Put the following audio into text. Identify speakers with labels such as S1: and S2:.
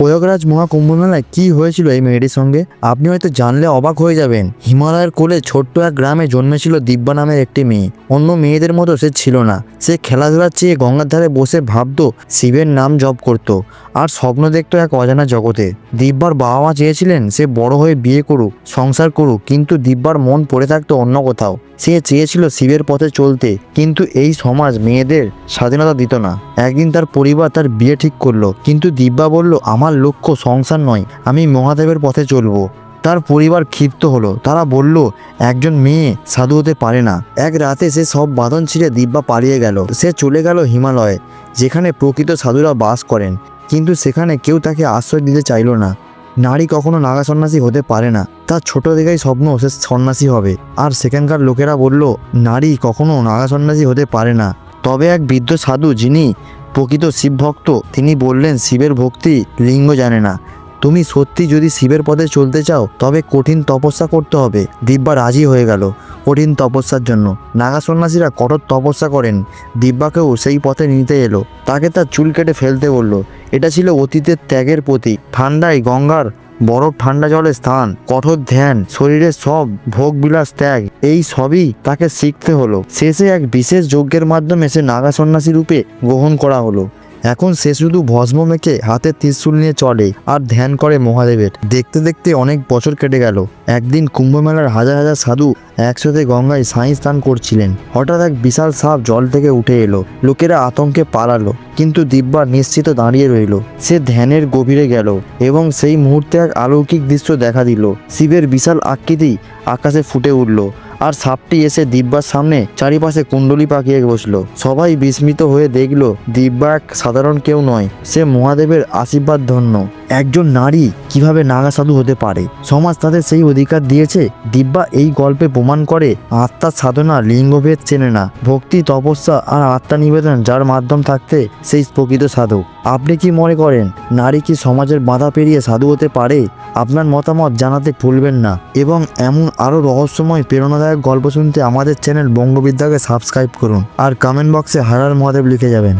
S1: প্রয়াগরাজ মহাকুম্ভ মেলায় কি হয়েছিল এই মেয়েটির সঙ্গে? আপনি হয়তো জানলে অবাক হয়ে যাবেন। হিমালয়ের কোলে ছোট্ট এক গ্রামে জন্মেছিল দিব্যা নামের একটি মেয়ে। অন্য মেয়েদের মতো সে ছিল না। সে খেলাধুলার চেয়ে গঙ্গার ধারে বসে ভাবত শিবের নাম জপ করত আর স্বপ্ন দেখত এক অজানা জগতে। দিব্যার বাবা মা চেয়েছিলেন সে বড় হয়ে বিয়ে করুক, সংসার করুক, কিন্তু দিব্যার মন পড়ে থাকতো অন্য কোথাও। সে চেয়েছিল শিবের পথে চলতে, কিন্তু এই সমাজ মেয়েদের স্বাধীনতা দিত না। একদিন তার পরিবার তার বিয়ে ঠিক করল, কিন্তু দিব্যা বলল, আমার লক্ষ্য সংসার নয়, আমি মহাদেবের পথে চলবো। তার পরিবার ক্ষিপ্ত হলো। তারা বলল, একজন মেয়ে সাধু হতে পারে না। এক রাতে সে সব বাঁধন ছিঁড়ে দিব্যা পালিয়ে গেল। সে চলে গেল হিমালয়ে, যেখানে প্রকৃত সাধুরা বাস করেন, কিন্তু সেখানে কেউ তাকে আশ্রয় দিতে চাইলো না। নারী কখনো নাগা সন্ন্যাসী হতে পারে না। তার ছোট থেকেই স্বপ্ন সে সন্ন্যাসী হবে। আর সেখানকার লোকেরা বলল, নারী কখনো নাগা সন্ন্যাসী হতে পারে না। তবে এক বৃদ্ধ সাধু যিনি প্রকৃত শিব ভক্ত তিনি বললেন, শিবের ভক্তি লিঙ্গ জানে না। তুমি সত্যি যদি শিবের পথে চলতে চাও, তবে কঠিন তপস্যা করতে হবে। দিব্যা রাজি হয়ে গেল। কঠিন তপস্যার জন্য। নাগা সন্ন্যাসীরা কঠোর তপস্যা করেন। দিব্যাকেও সেই পথে নিতে এলো। তাকে তার চুল কেটে ফেলতে বলল, এটা ছিল অতীতের ত্যাগের প্রতীক। ঠান্ডায় গঙ্গার বরফ ঠান্ডা জলের স্থান। কঠোর ধ্যান, শরীরের সব ভোগ বিলাস ত্যাগ। এই সবই তাকে শিখতে হলো। শেষে এক বিশেষ যজ্ঞের মাধ্যমে সে নাগা সন্ন্যাসী রূপে গ্রহণ করা হলো। এখন সে শুধু ভস্ম মেখে হাতে ত্রিশূল নিয়ে চলে আর ধ্যান করে মহাদেবের। দেখতে দেখতে অনেক বছর কেটে গেল। একদিন কুম্ভমেলার হাজার হাজার সাধু একসাথে গঙ্গায় সাঁই স্নান করছিলেন। হঠাৎ এক বিশাল সাপ জল থেকে উঠে এলো। লোকেরা আতঙ্কে পালালো, কিন্তু দিব্যা নিশ্চিত দাঁড়িয়ে রইল। সে ধ্যানের গভীরে গেল এবং সেই মুহূর্তে এক অলৌকিক দৃশ্য দেখা দিল। শিবের বিশাল আকৃতি আকাশে ফুটে উঠল। আর সাপটি এসে দিব্যার সামনে চারিপাশে কুণ্ডলি পাকিয়ে বসল। সবাই বিস্মিত হয়ে দেখল, দিব্যা এক সাধারণ কেউ নয়, সে মহাদেবের আশীর্বাদ ধন্য একজন নারী কীভাবে নাগা সাধু হতে পারে? সমাজ তাদের সেই অধিকার দিয়েছে। দিব্যা এই গল্পে প্রমাণ করে, আত্মার সাধনা লিঙ্গভেদ চেনে না। ভক্তি, তপস্যা আর আত্মা নিবেদন যার মাধ্যম থাকতে সেই প্রকৃত সাধু। আপনি কি মনে করেন, নারী কি সমাজের বাধা পেরিয়ে সাধু হতে পারে? আপনার মতামত জানাতে ভুলবেন না। এবং এমন আরও রহস্যময়, প্রেরণাদায়ক গল্প শুনতে আমাদের চ্যানেল বঙ্গবিদ্যাকে সাবস্ক্রাইব করুন। আর কমেন্ট বক্সে হারার মহাদেব লিখে যাবেন।